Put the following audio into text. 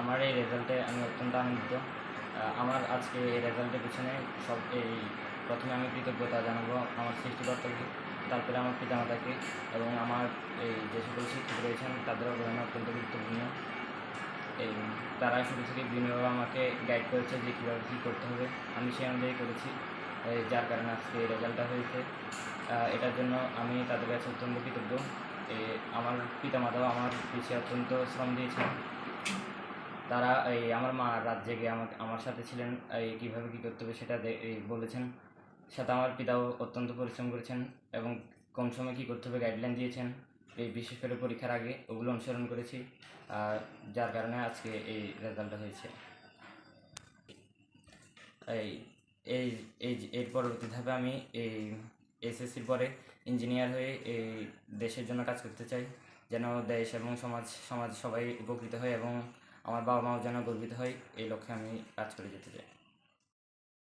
আমার এই রেজাল্টে আমি অত্যন্ত আনন্দিত। আমার আজকে এই রেজাল্টের পিছনে সব এই প্রথমে আমি কৃতজ্ঞতা জানাব আমার সৃষ্টিকর্তাকে, তারপরে আমার পিতামাতাকে এবং আমার এই যে সকল শিক্ষক রয়েছেন, তাদের অবদান অত্যন্ত গুরুত্বপূর্ণ। এই তারা শুরু থেকে বিভিন্নভাবে আমাকে গাইড করেছে যে কীভাবে কী করতে হবে। আমি সেই অনুযায়ী করেছি যার কারণে আজকে এই রেজাল্টটা হয়েছে। এটার জন্য আমি তাদের কাছে অত্যন্ত কৃতজ্ঞ। আমার পিতামাতাও আমার পিছিয়ে অত্যন্ত শ্রম দিয়েছেন। তারা এই আমার মা রাত জেগে আমাকে, আমার সাথে ছিলেন, এই কীভাবে কী করতে হবে সেটা বলেছেন। সাথে আমার পিতাও অত্যন্ত পরিশ্রম করেছেন এবং কম সময় কী করতে হবে গাইডলাইন দিয়েছেন। এই বিশেষ করে পরীক্ষার আগে ওগুলো অনুসরণ করেছি আর যার কারণে আজকে এই রেজাল্টটা হয়েছে। এই এই এই এর পরবর্তী ধাপে আমি এই এসএসসির পরে ইঞ্জিনিয়ার হয়ে এই দেশের জন্য কাজ করতে চাই। যেন দেশ এবং সমাজ সমাজ সবাই উপকৃত হয় এবং আমার বাবা মাও যেন গর্বিত হয় এই লক্ষ্যে আমি কাজ করে যেতে চাই।